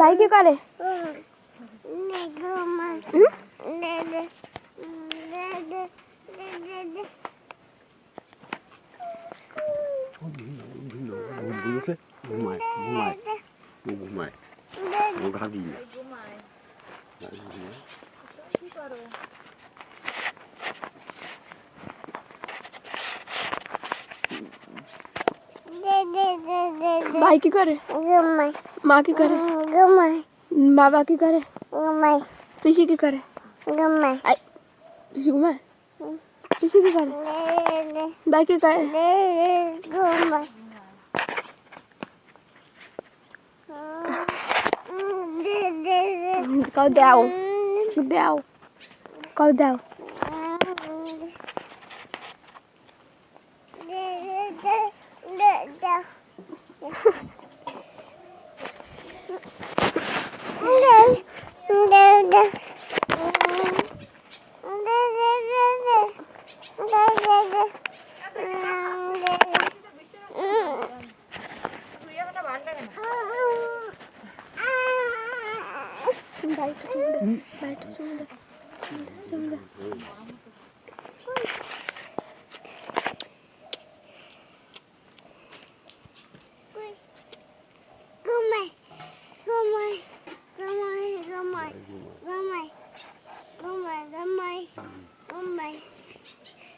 ভাই কি করে? ও ঘুমায়। ও ঘা দিই না। ঘুমায় ঘুমায়। কি করো ভাই কি করে মা কি করে বাবা কি করে পিসি কি করে আই পিসি ঘুমায় পিসি কি করে ভাই কি করে কও দাও দাও কও দাও তুই এখন ভালো লাগে না ভাইটা চুমু দে ভাইটা চুমু দে চুমু দে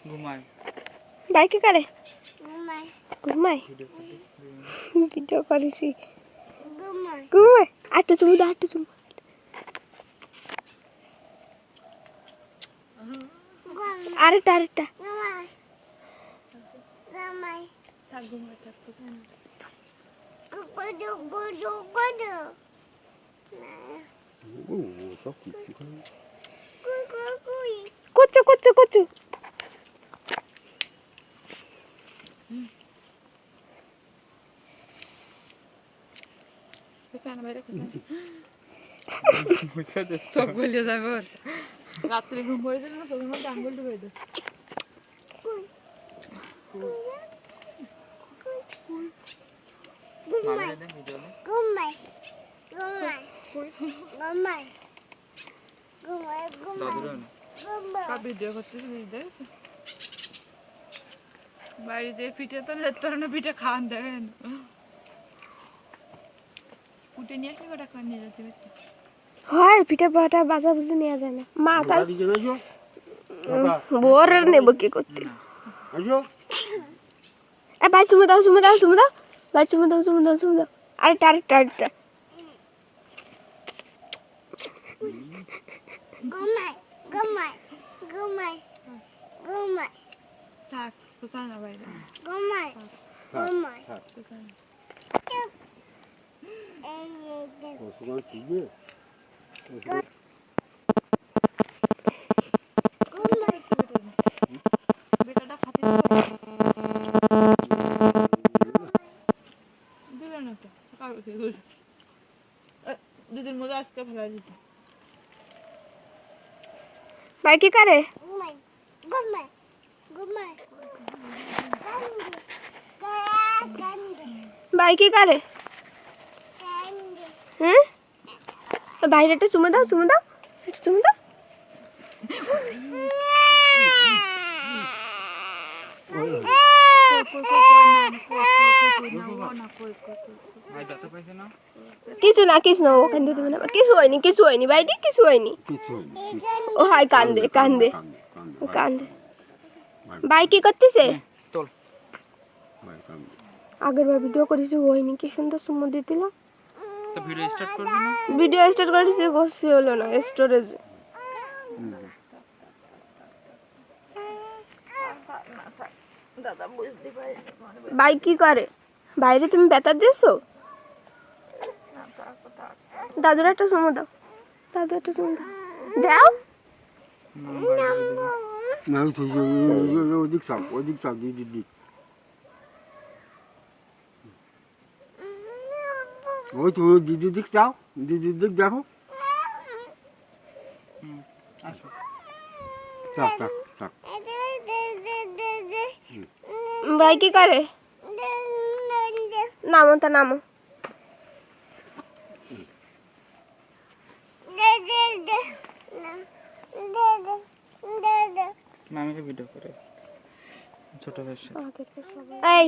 ঘুমায় ভাই কি করে ঘুমাই ভিডিও করেছি ঘুমাই আটটা চুমু দে আটটা চুমু আরেকটা আরেকটা। কুচু কুচু চোখ গলিয়ে যাবে। রাত্রে ঘুম পড়ে না চোখের মধ্যে আঙ্গুল ঢুকে দেখেছ বাড়িতে পিঠে তো যেতে পারে না? পিঠে খাওয়ান দেখেন কুটে নিয়ে আসলে ওটা খাওয়ান নিয়ে যেতে পারতো হয় পিঠা পাটা বাজা বুঝে নেওয়া যায় না। মা তাই বোর নেব কি করতে? এ ভাই চুমু দাও চুমু দাও চুমু দাও। ভাই চুমু দাও চুমু দাও চুমু দাও। আরেকটা আরেকটা আরেকটা থাক কোথায় না বাইরে। থাক, থাক। কোথায় না। ও সুগার ঠিকবে? ও সুগার- বেটাটা খাতে দিবে না তো কারও খেয়ে দিল। এ, দিদির মধ্যে আজকে ফেলা দিতে ভাই কি করে ভাই কি করে হুম বাইরে একটা চুমু দাও চুমু দাও একটা চুমু দাও। ও কিছু না কিছু না ওখান থেকে দেবে না কিছু হয়নি কিছু হয়নি বাইরে কিছু হয়নি। ও হাই কান্দে কান্দে কান্দে, কান্দে, ও ভাই, কান্দে। ভাই কি করতেছে? আগের বার ভিডিও করেছি হয়নি। কি সুন্দর সুমো দিছিল তো ভিডিও স্টার্ট করবি না? ভিডিও স্টার্ট করেছি হলো না স্টোরেজ ভাই কি করে? বাইরে তুমি বেতার দিয়েছ? দাদুর একটা সময় দাও। দাদু একটা সময় দাও। দাও। করে। না ওই তো ওই- ওই- ওই- ওই- ওই দিক চাও ওই দিক চাও দিদি দিদি ওই তো ওই দিদির দিক চাও দিদির দিক দেখো। ভাই কি করে? নামো তা নামো। মামিকে ভিডিও করে। ছোট এই।